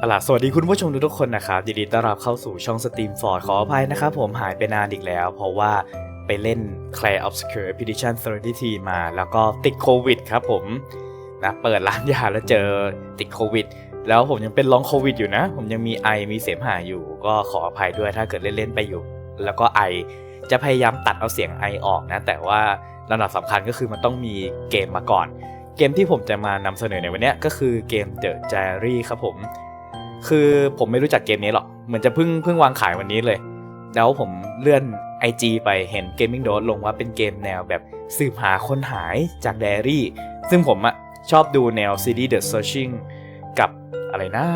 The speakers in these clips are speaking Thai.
เอาล่ะสวัสดีคุณผู้ชมทุกคนนะครับยินดีต้อนรับเข้าสู่ช่องสตรีมฟอร์ดขออภัยนะครับผมหายไปนานอีกแล้ว เพราะว่าไปเล่น Clair Obscure Expedition 30มา แล้วก็ติดโควิดครับผมนะเปิดร้านยาแล้วเจอติดโควิด แล้วผมยังเป็นลองโควิดอยู่นะ ผมยังมีไอมีเสมหะอยู่ ก็ขออภัยด้วยถ้าเกิดเล่น ๆ ไปอยู่ แล้วก็ไอจะพยายามตัดเอาเสียงไอออกนะ แต่ว่าระดับสำคัญก็คือมันต้องมีเกมมาก่อน เกมที่ผมจะมานำเสนอในวันนี้ก็คือเกม The Diary ครับผม คือผมไม่รู้จักเกมนี้หรอก เหมือนจะเพิ่งเพิ่งวางขายวันนี้เลย แล้วผมเลื่อน IG ไปเห็น Gaming Dot ลงว่าเป็นเกมแนวแบบสืบหาคนหายจากไดอารี่ ซึ่งผมอะชอบดูแนวซีรีส์ The Searching กับอะไรนะ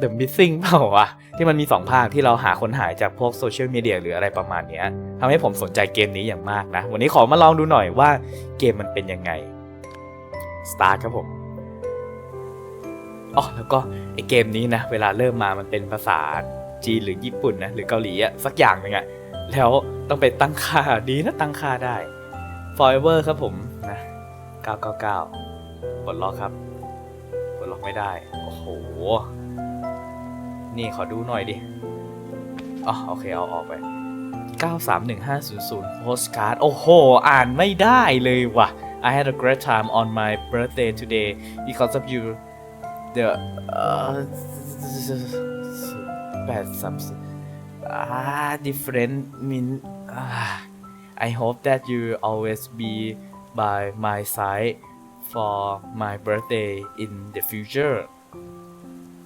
The Missing เปล่าวะที่มันมีสองภาคที่เราหาคนหายจากพวกโซเชียลมีเดียหรืออะไรประมาณนี้ทำให้ผมสนใจเกมนี้อย่างมากนะ วันนี้ขอมาลองดูหน่อยว่าเกมมันเป็นยังไง Start ครับผม อ๋อแล้วก็ไอเกมนี้นะเวลาเริ่มมามันเป็นภาษาจีนหรือญี่ปุ่นนะหรือเกาหลีอะสักอย่างหนึ่งอะแล้วต้องไปตั้งค่าดีนะตั้งค่าได้ Forever ครับผมนะ 999ปลดล็อกครับปลดล็อกไม่ได้ โอ้โห นี่ขอดูหน่อยดิอ๋อโอเคเอาออกไป 931500 postcard โอ้โห อ่านไม่ได้เลยว่ะ I had a great time on my birthday today because of you the uh, แปดสามสิบ ah different mean ah, I hope that you always be by my side for my birthday in the future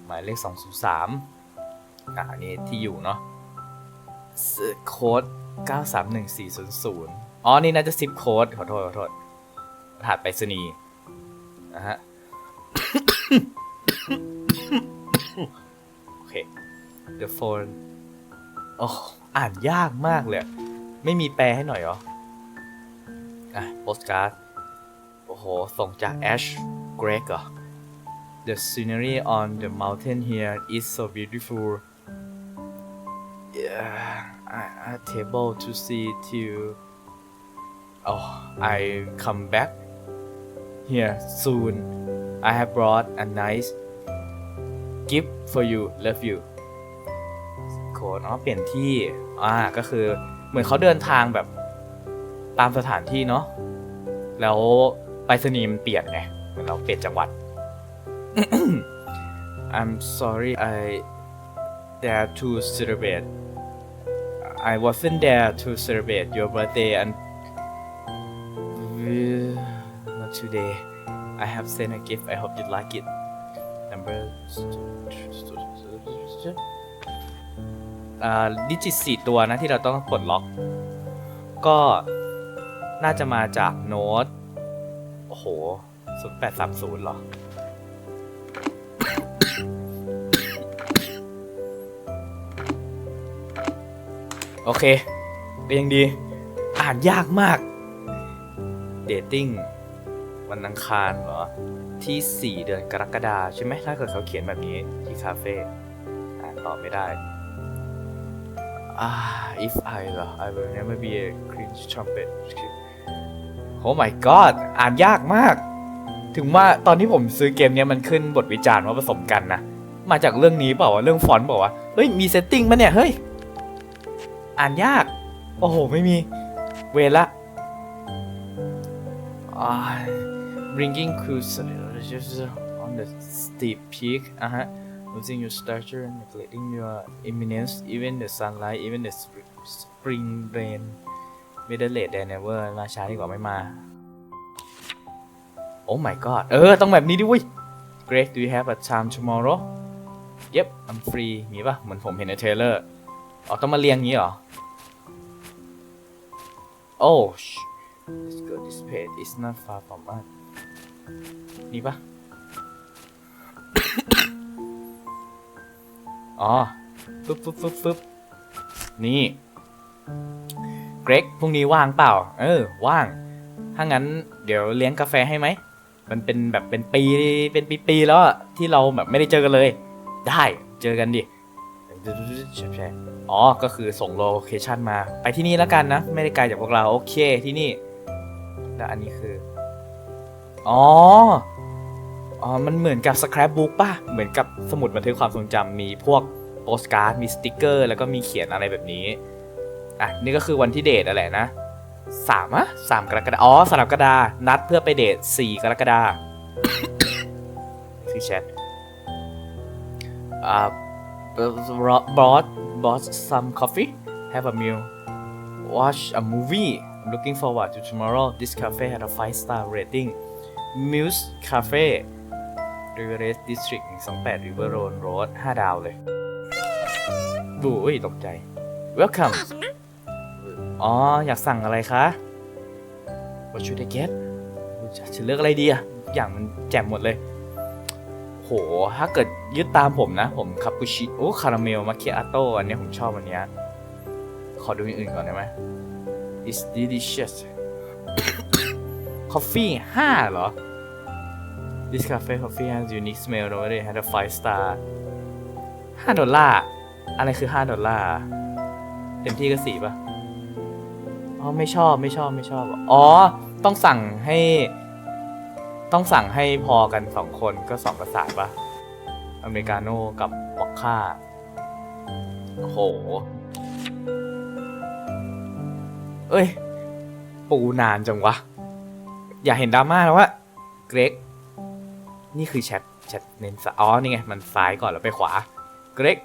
หมายเลข203อะอันนี้ที่อยู่เนาะโค้ด931400 อ๋อ นี่น่าจะซิปโค้ดขอโทษ ขอโทษรหัสไปรษณีย์นะฮะ โอเค the phone โอ้อ่านยากมากเลย ไม่มีแปลให้หน่อยเหรอ อะ postcard โอ้โห ส่งจาก Ash Greg เหรอ The scenery on the mountain here is so beautiful yeah I I'm able to see till oh I come back here soon I have brought a nice gift for you love you โค้ดอ๋อเปลี่ยนที่อ่าก็คือเหมือนเขาเดินทางแบบตามสถานที่เนาะแล้วไปรษณีมันเปลี่ยนไงเหมือนเราเปลี่ยนจังหวัด I'm sorry I there to celebrate I wasn't there to celebrate your birthday and not today I have sent a gift I hope you like it number ดิจิตสี่ตัวนะที่เราต้องปลดล็อก ก็น่าจะมาจากโน้ต โอ้โห0830เหรอ โอเคก็ยังดี อ่านยากมาก เดทติ้ง วันอังคารเหรอ ที่ 4 เดือนกรกฎาใช่ไหมถ้าเกิดเขาเขียนแบบนี้ที่คาเฟ่อ่านต่อไม่ได้อ่า if I เหรอ I will never be a cringe trumpet Oh my god อ่านยากมาก ถึงว่าตอนที่ผมซื้อเกมเนี้ยมันขึ้นบทวิจารณ์ว่าผสมกันนะ มาจากเรื่องนี้เปล่าวะเรื่องฟอนต์เปล่าวะเฮ้ย มีเซตติ้งปะเนี่ย เฮ้ย อ่านยาก โอ้โห ไม่มี เวละอ่า bringing cruise on the steep peak อะฮะ losing your stature and neglecting your imminence even the sunlight even the spring, spring rain middle late than never มาช้าดีกว่าไม่มาโอ้ my god เออ ต้องแบบนี้ดิเว้ย Greg do you have a time tomorrow Yep I'm free มีปะเหมือนผมเห็นในเทเลอร์อ๋อ ต้องมาเรียงงี้เหรอ Oh sh- let's go this page is not far from us นี่ปะอ๋อฟึบฟึบฟึบฟึบนี่ เกรกพรุ่งนี้ว่างเปล่า เออ ว่าง ถ้างั้น เดี๋ยวเลี้ยงกาแฟให้ไหม มันเป็นแบบเป็นปี เป็นปีๆแล้วที่เราแบบไม่ได้เจอกันเลย ได้ เจอกันดิอ๋อ ก็คือส่งโลเคชันมา ไปที่นี่แล้วกันนะ ไม่ได้ไกลจากพวกเรา โอเค ที่นี่ แล้วอันนี้คือ อ๋อ อ๋อ มันเหมือนกับสครับบุ๊กป่ะ เหมือนกับสมุดบันทึกความทรงจำมีพวกโปสการ์ด มีสติกเกอร์ แล้วก็มีเขียนอะไรแบบนี้ อะ นี่ก็คือวันที่เดทอะไรนะสามอะสามกรกฎาอ๋อสามกรกฎานัดเพื่อไปเดทสี่กรกฎาคือแชทอ่า bought bought some coffee have a meal watch a movie looking forward to tomorrow this cafe had a five star rating Muse Cafe River Race District 128 River Road Road 5 ดาวเลย บูอุ้ยตกใจ Welcome อ๋อ อยากสั่งอะไรคะ What should I get จะเลือกอะไรดีอะอย่างมันแจ่มหมดเลย โห ถ้าเกิดยึดตามผมนะ ผมคาปูชิโอ้คาราเมลมาเคียโต้อันนี้ผมชอบอันเนี้ยขอดูอย่างอื่นก่อนได้ไหม It's delicious Coffee 5 เหรอ This cafe coffee has unique smell already had a five star 5 ดอลลาร์ อะไรคือ 5 ดอลลาร์ เต็มที่ก็สี่ป่ะ อ๋อ ไม่ชอบไม่ชอบไม่ชอบ อ๋อ ต้องสั่งให้ ต้องสั่งให้พอกันสองคนก็สองประสาป่ะ อเมริกาโน่กับวอกค่าโอ้โห เอ้ย ปูนานจังวะ อย่าเห็นดราม่าแล้ววะเกรกนี่คือแชทแชทเน้นซ้อ๋อนี่ไง มันซ้ายก่อนแล้วไปขวาเกรก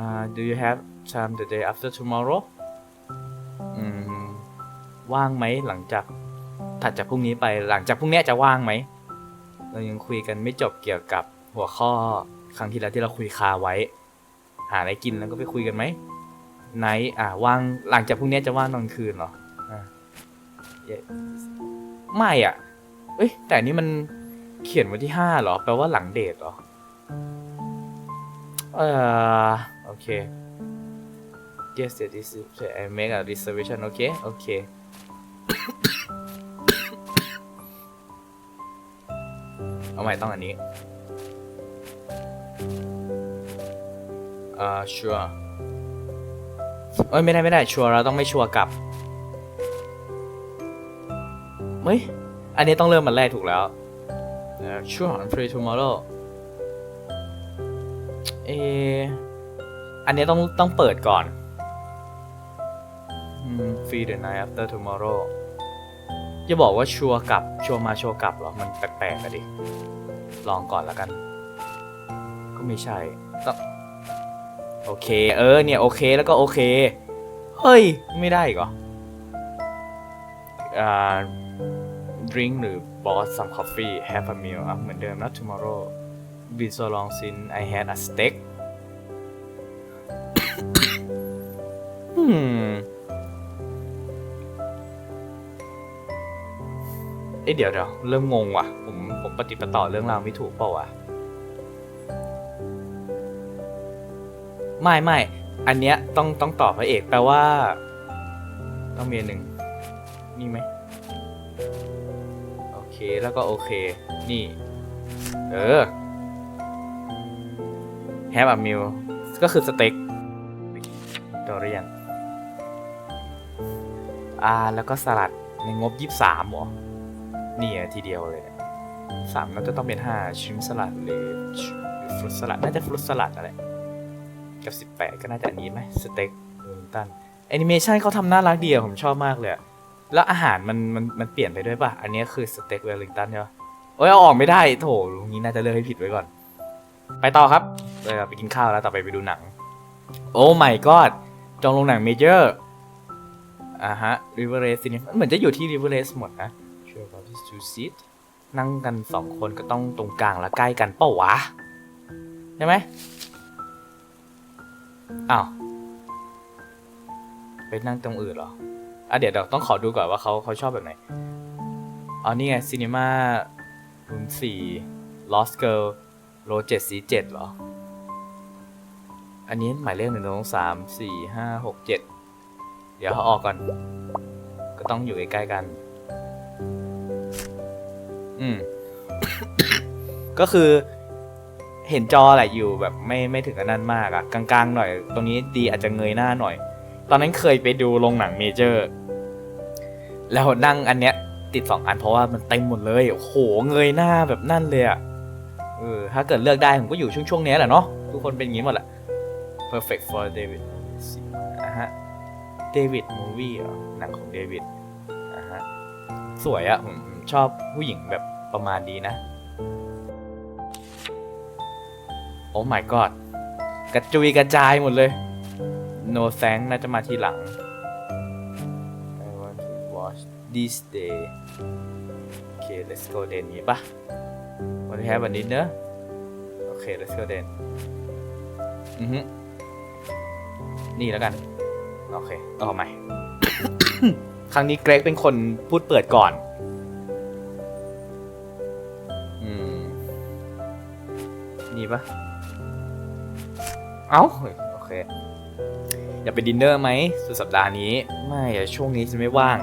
uh, do you have time the day after tomorrow อืมว่างไหมหลังจากถัดจากพรุ่งนี้ไปหลังจากพรุ่งนี้จะว่างไหม เรายังคุยกันไม่จบเกี่ยวกับหัวข้อครั้งที่แล้วที่เราคุยคาไว้ หาอะไรกินแล้วก็ไปคุยกันไหมไนท์อ่าว่างหลังจากพรุ่งนี้จะว่างตอนคืนเหรออ่า Yes ไม่อะ เอ้ย แต่นี่มันเขียนวันที่ห้าเหรอ แปลว่าหลังเดทเหรอ เออโอเค yes yes this is I make a reservation โอเค โอเค เอาใหม่ต้องอันนี้เอ่า sure เอ้ย ไม่ได้ ไม่ได้ ชัวร์เราต้องไม่ชัวร์กลับ เฮ้ย อันนี้ต้องเริ่มมันแรกถูกแล้ว Uh, sure I'm free tomorrow เอออันนี้ต้องต้องเปิดก่อน free the night after tomorrow อย่าบอกว่าชัวร์กลับ ชัวร์มาชัวร์กลับเหรอ มันแปลกๆอะดิ ลองก่อนแล้วกัน ก็ไม่ใช่ต้องโอเค เออ เนี่ย โอเค แล้วก็โอเค เฮ้ย ไม่ได้อีกเหรออ่า drink หรือ boss some coffee have a meal อะเหมือนเดิมนะ tomorrow been so long since I had a steak เอ้ยเดี๋ยวเดี๋ยวเริ่มงงว่ะ ผมผมปฏิปต่อเรื่องราวไม่ถูกเปล่าวะไม่ไม่อันเนี้ยต้องต้องตอบพระเอกแปลว่า ต้องมีหนึ่งนี่ไหม เคแล้วก็โอเค นี่ เออ have a meal ก็คือสเต็กดอเรียนอ่าแล้วก็สลัดในงบ 23หรอนี่อะทีเดียวเลยสามน่าจะต้องเป็น 5 ชิมสลัดหรือฟรุตสลัด น่าจะฟรุตสลัดอะไรกับ 18 ก็น่าจะอันนี้ไหมสเต็กเวลตันแอนิเมชันเขาทำน่ารักดีอะผมชอบมากเลยอะ แล้วอาหารมันมันมันเปลี่ยนไปด้วยป่ะ อันนี้คือสเต็กเวลลิงตันใช่ป่ะโอ้ยเอาออกไม่ได้โถลุงนี้น่าจะเลือกให้ผิดไว้ก่อน ไปต่อครับเไปกินข้าวแล้วต่อไปไปดูหนัง โอ้ my god จองโรงหนังเมเจอร์อ่าฮะ River Race นี่เหมือนจะอยู่ที่ River Race หมดนะ Sure about this two seat นั่งกันสองคนก็ต้องตรงกลางและใกล้กันเป้าวะใช่ไหมอ้าวไปนั่งตรงอื่นเหรอ อะเดี๋ยวเดี๋ยวต้องขอดูก่อนว่าเขาเขาชอบแบบไหนอ๋อนี่ไงซีนีมารูมสี่ Lost Girl โลเจ็ดสีเจ็ดเหรอ อันนี้หมายเลขหนึ่งสองสามสี่ห้าหกเจ็ดเดี๋ยวเขาออกก่อน ก็ต้องอยู่ใกล้ๆกัน อืม ก็คือเห็นจอแหละอยู่แบบไม่ไม่ถึงกับนั้นมากอะกลางๆหน่อย ตรงนี้ดีอาจจะเงยหน้าหน่อย ตอนนั้นเคยไปดูโรงหนังเมเจอร์ แล้วนั่งอันเนี้ย ติดสองอันเพราะว่ามันเต็มหมดเลยโอ้โหเงยหน้าแบบนั่นเลยอะเออถ้าเกิดเลือกได้ผมก็อยู่ช่วงช่วงเนี้ยแหละเนาะทุกคนเป็นอย่างงี้หมดแหละ perfect for David อะฮะ David movie หนังของเดวิดอะฮะสวยอะผมชอบผู้หญิงแบบประมาณนี้นะ โอ้ my god กระจุยกระจายหมดเลย no thank น่าจะมาทีหลัง I want to watch this day โอเค let's go then นี้ปะ Want to have a dinner โอเค let's go then อือฮึนี่แล้วกัน โอเคเอาใหม่ ครั้งนี้เกรกเป็นคนพูดเปิดก่อนอืมนี่ปะเอ้าโอเค อยากไปดินเนอร์ไหมสุดสัปดาห์นี้ ไม่อะช่วงนี้จะไม่ว่าง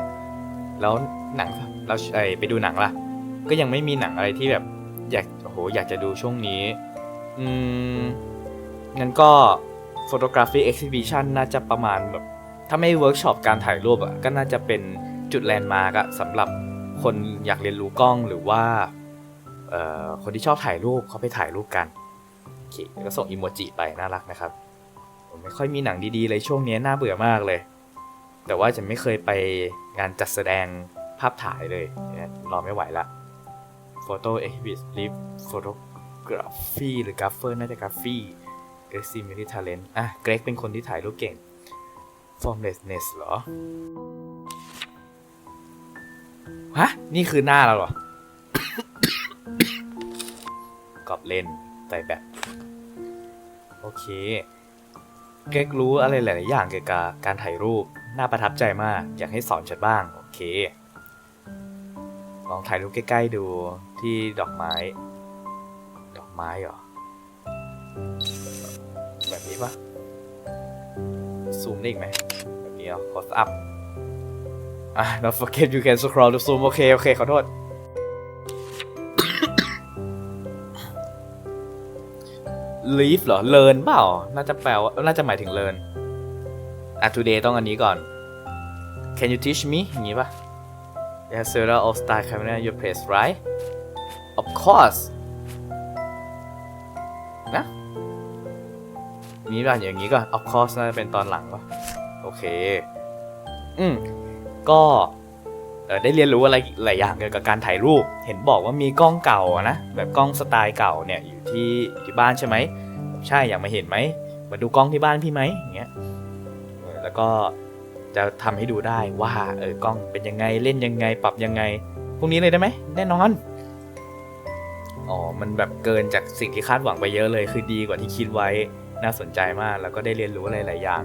แล้วหนังเราไปดูหนังล่ะ ก็ยังไม่มีหนังอะไรที่แบบอยากโอ้โหอยากจะดูช่วงนี้ อืมงั้นก็ photography exhibition น่าจะประมาณแบบ ถ้าไม่เวิร์กช็อปการถ่ายรูปอะก็น่าจะเป็นจุดแลนด์มาร์กอะสำหรับคนอยากเรียนรู้กล้องหรือว่าคนที่ชอบถ่ายรูปเขาไปถ่ายรูปกันโอเคแล้วก็ส่งอีโมจิไปน่ารักนะครับ ผมไม่ค่อยมีหนังดีๆเลยช่วงนี้น่าเบื่อมากเลย แต่ว่าจะไม่เคยไปงานจัดแสดงภาพถ่ายเลยรอไม่ไหวละ Photo Exhibit Photography หรือ Grapher น่าจะ Graphy g r a c y m i l i Talent อะเกรกเป็นคนที่ถ่ายรูปเก่ง Formlessness เหรอ ฮะ นี่คือหน้าเราเหรอ กรอบเลนใส่แบบ โอเค เกรกรู้อะไรหลาย ๆ อย่างเกี่ยวกับการถ่ายรูป น่าประทับใจมาก อยากให้สอนฉันบ้าง โอเค ลองถ่ายรูปใกล้ ๆ ดูที่ดอกไม้ ดอกไม้เหรอ แบบนี้ปะซูมได้อีกไหม แบบนี้เหรอ close up อะ don't forget you can scroll to zoom โอเค โอเค ขอโทษ leave เหรอ learn เปล่า น่าจะแปลว่า น่าจะหมายถึง learn อะ today ต้องอันนี้ก่อน can you teach me อย่างงี้ปะ Yes Sarah all star camera your place right of course นะมีป่ะอย่างนี้ก่อน of course น่าจะเป็นตอนหลังป่ะ โอเค อืม ก็ได้เรียนรู้อะไรหลายอย่างเกี่ยวกับการถ่ายรูป เห็นบอกว่ามีกล้องเก่านะ แบบกล้องสไตล์เก่าเนี่ยอยู่ที่อยู่ที่บ้านใช่ไหม ใช่อยากมาเห็นไหมมาดูกล้องที่บ้านพี่ไหมอย่างเงี้ยแล้วก็จะทำให้ดูได้ว่าเออกล้องเป็นยังไงเล่นยังไง ปรับยังไงพวกนี้เลยได้ไหมแน่นอนอ๋อมันแบบเกินจากสิ่งที่คาดหวังไปเยอะเลย คือดีกว่าที่คิดไว้น่าสนใจมาก แล้วก็ได้เรียนรู้อะไรหลายอย่าง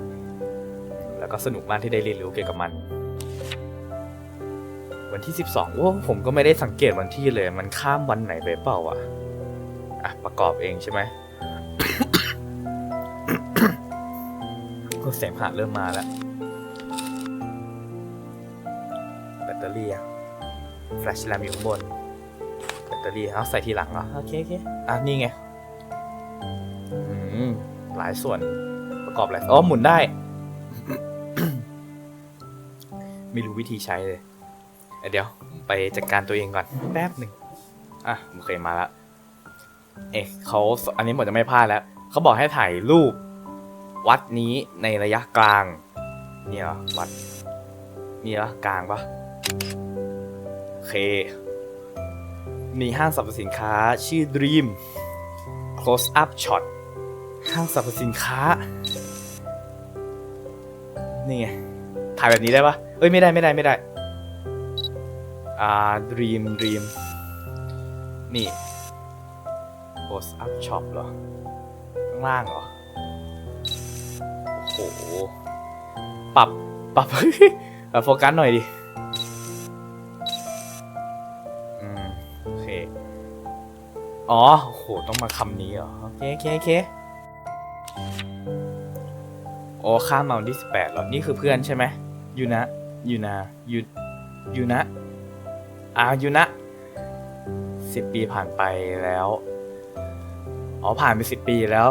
แล้วก็สนุกมากที่ได้เรียนรู้เกี่ยวกับมัน วันที่ 12โอ้ผมก็ไม่ได้สังเกตวันที่เลย มันข้ามวันไหนไปเปล่าวะอะประกอบเองใช่ไหม เสียงหาเริ่มมาแล้ว แบตเตอรี่อะแฟลชแรมอยู่ข้างบน แบตเตอรี่เอาใส่ทีหลังเหรอ โอเคโอเคอะ นี่ไงอืมหลายส่วนประกอบอะไรอ๋อ หมุนได้ ไม่รู้วิธีใช้เลย เดี๋ยว ไปจัดการตัวเองก่อน แป๊บหนึ่งอะโอเคมาแล้ว เอ๊ะเขาอันนี้หมดจะไม่พลาดแล้ว เขาบอกให้ถ่ายรูป วัดนี้ในระยะกลางเนี่ยเหรอวัดนี่เหรอกลางปะโอเค มีห้างสรรพสินค้าชื่อ Dream Close Up Shot ห้างสรรพสินค้า นี่ไง ถ่ายแบบนี้ได้ปะเอ้ย ไม่ได้ไม่ได้ไม่ได้ อ่า Dream Dream นี่ Close Up Shop เหรอ ข้างล่างเหรอ ปรับปรับปรับ โฟกัสหน่อยดิอืมโอเค อ๋อโอ้โหต้องมาคำนี้เหรอ โอเคโอเคโอเคโอ้ข้ามมาวันที่สิบแปดหรอ นี่คือเพื่อนใช่ไหมยูนะยูนายูยูนะอ่ายูนะสิบปีผ่านไปแล้ว อ๋อผ่านไปสิบปีแล้ว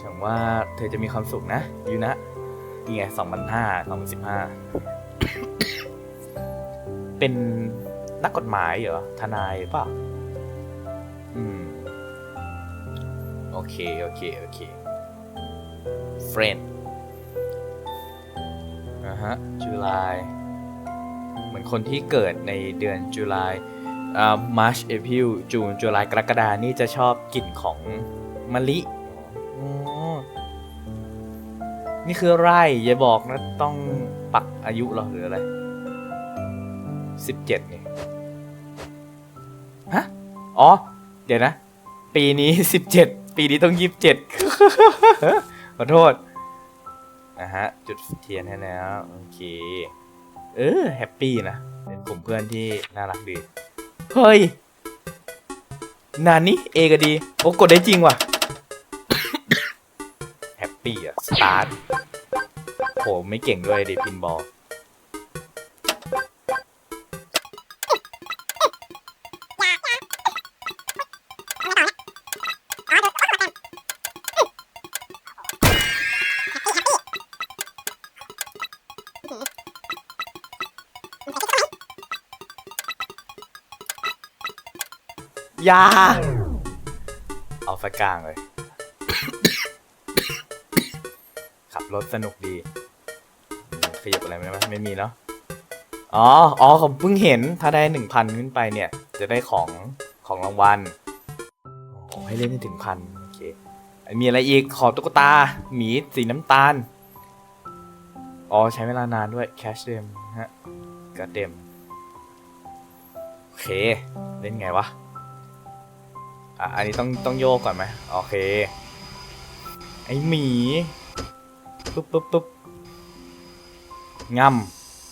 ฉันว่าเธอจะมีความสุขนะยูนะ นี่ไงสองพันห้าสองพันสิบห้าเป็นนักกฎหมายเหรอ ทนายหรือเปล่า อืม โอเค โอเค โอเค friend นะฮะจุลายเหมือนคนที่เกิดในเดือนจุลายอ่า March April จูนจุลายกรกฎานี่จะชอบกลิ่นของมะลิ นี่คือไร่อย่าบอกนะ ต้องปักอายุเหรอหรืออะไรสิบเจ็ดนี่ฮะอ๋อ เดี๋ยวนะ ปีนี้สิบเจ็ดปีนี้ต้องยี่สิบเจ็ดขอโทษนะฮะ จุดเทียนให้แล้ว โอเค เออ แฮปปี้นะ เป็นกลุ่มเพื่อนที่น่ารักดี เฮ้ย นานนี้เอก็ดี โอ้ กดได้จริงว่ะ แฮปปี้อะสตาร์ท โหไม่เก่งด้วยดิพินบอลยาเอาไฟกลางเลย ขับรถสนุกดี ยับอะไรไหมไม่มีเนาะอ๋อ อ๋อผมเพิ่งเห็นถ้าได้หนึ่งพันขึ้นไปเนี่ย จะได้ของของรางวัลโอ้ให้เล่นให้ถึงพันโอเคมีอะไรอีกขอตุ๊กตาหมีสีน้ำตาล อ๋อใช้เวลานานด้วยแคชเดมฮะกระเดมโอเค เล่นไงวะอะอันนี้ต้องต้องโยกก่อนไหมโอเค ไอหมีปุ๊บปุ๊บปุ๊บ ง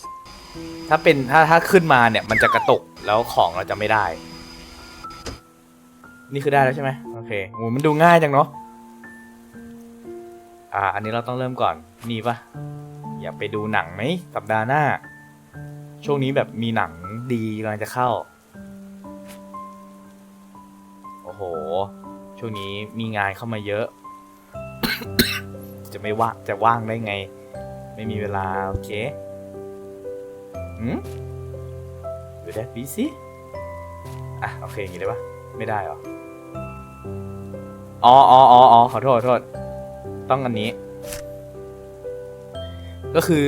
ำถ้าเป็นถ้าถ้าขึ้นมาเนี่ย มันจะกระตุกแล้วของเราจะไม่ได้ นี่คือได้แล้วใช่ไหมโอเคโหมันดูง่ายจังเนาะอ่า อันนี้เราต้องเริ่มก่อนนี่ปะอยากไปดูหนังไหมสัปดาห์หน้า ช่วงนี้แบบมีหนังดีกำลังจะเข้า โอ้โห ช่วงนี้มีงานเข้ามาเยอะ จะไม่ว่างจะว่างได้ไง ไม่มีเวลา โอเคหืมดูได้ปีสิอะ โอเค อย่างนี้ได้ปะไม่ได้เหรอ อ๋ออ๋ออ๋อขอโทษขอโทษ ต้องอันนี้ ก็คือ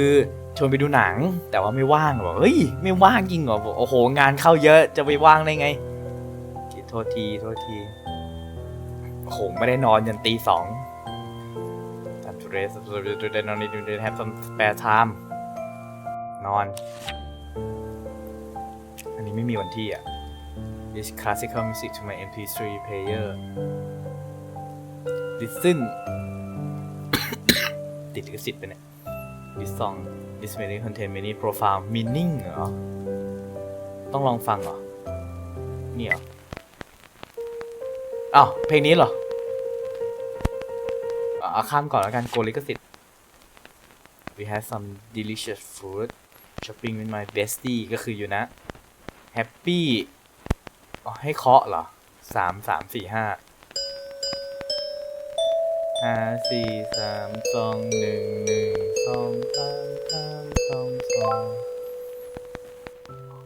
ชวนไปดูหนัง แต่ว่าไม่ว่างบอกเฮ้ย ไม่ว่างจริงเหรอบอกโอ้โห งานเข้าเยอะจะไปว่างได้ไง โทษที โทษที โอ้โห ไม่ได้นอนยันตีสอง rest today no need to have some spare time นอน อันนี้ไม่มีวันที่อะ this classical music to my mp3 player listen ติดลิขสิทธิ์ไปเนี่ย this song this melody contain many profound meaning เหรอ ต้องลองฟังเหรอ นี่เหรอ อ้าว เพลงนี้เหรอ เอาข้ามก่อนแล้วกันโกลิกสิทธิ์ we had some delicious food shopping with my bestie ก็คืออยู่นะ happy อ๋อให้เคาะเหรอสามสามสี่ห้าห้าสี่สามสองหนึ่งหนึ่งสองสามสามสองสอง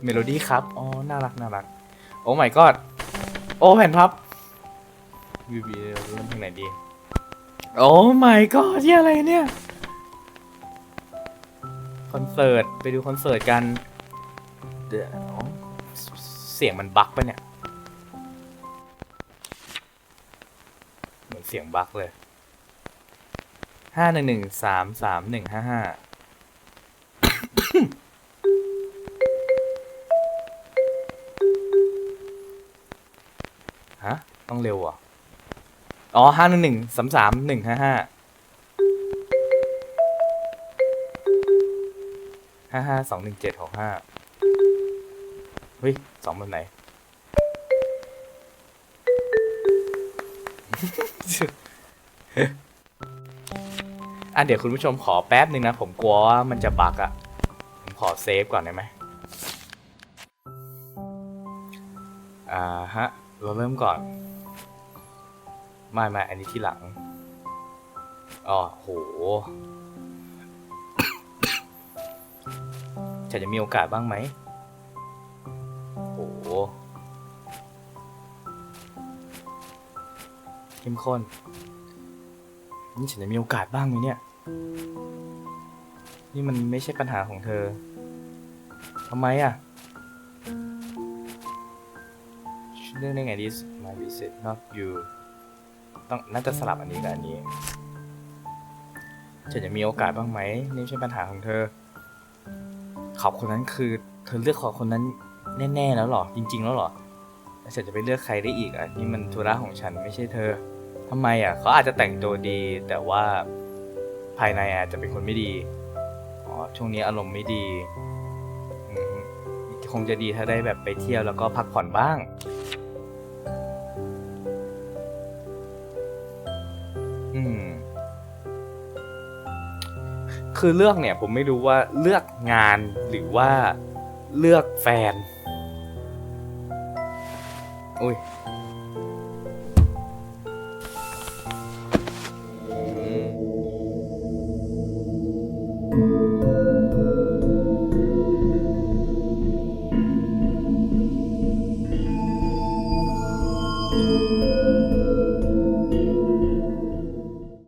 เมโลดี้ครับ อ๋อ น่ารัก น่ารัก โอ้ my god โอ้แผ่นพับวีวีเริ่มเพลงไหนดี โอ้ my god ที่อะไรเนี่ย คอนเสิร์ต ไปดูคอนเสิร์ตกันเดี๋ยวเสียงมันบั๊กปะเนี่ย เหมือนเสียงบั๊กเลยห้าหนึ่งหนึ่งสามสามหนึ่งห้าห้าฮะ ต้องเร็วอะ อ๋อห้าหนึ่งหนึ่งสามสามหนึ่งห้าห้าห้าห้าสองหนึ่งเจ็ดหกห้าเฮ้ยสองแบบไหน อะเดี๋ยวคุณผู้ชมขอแป๊บหนึ่งนะ ผมกลัวว่ามันจะบักอะผมขอเซฟก่อนได้ไหมอ่าฮะ เราเริ่มก่อน ไม่ไม่อันนี้ที่หลังอ๋อโหจะจะมีโอกาสบ้างไหมโหเข้มข้นนี่ฉันจะมีโอกาสบ้างไหมเนี่ย นี่มันไม่ใช่ปัญหาของเธอทำไมอะเรื่องได้ไง this my visit not you ต้องน่าจะสลับอันนี้กับอันนี้ฉันจะมีโอกาสบ้างไหมนี่ใช่ปัญหาของเธอ ขอบคนนั้นคือ เธอเลือกขอบคนนั้นแน่ๆแล้วหรอจริง ๆ แล้วหรอแล้วฉันจะไปเลือกใครได้อีกอะนี่มันธุระของฉันไม่ใช่เธอทำไมอะเขาอาจจะแต่งตัวดี แต่ว่าภายในอาจจะเป็นคนไม่ดีอ๋อช่วงนี้อารมณ์ไม่ดีคงจะดีถ้าได้แบบไปเที่ยวแล้วก็พักผ่อนบ้าง อืม คือเลือกเนี่ย ผมไม่รู้ว่าเลือกงานหรือว่าเลือกแฟน อุ้ย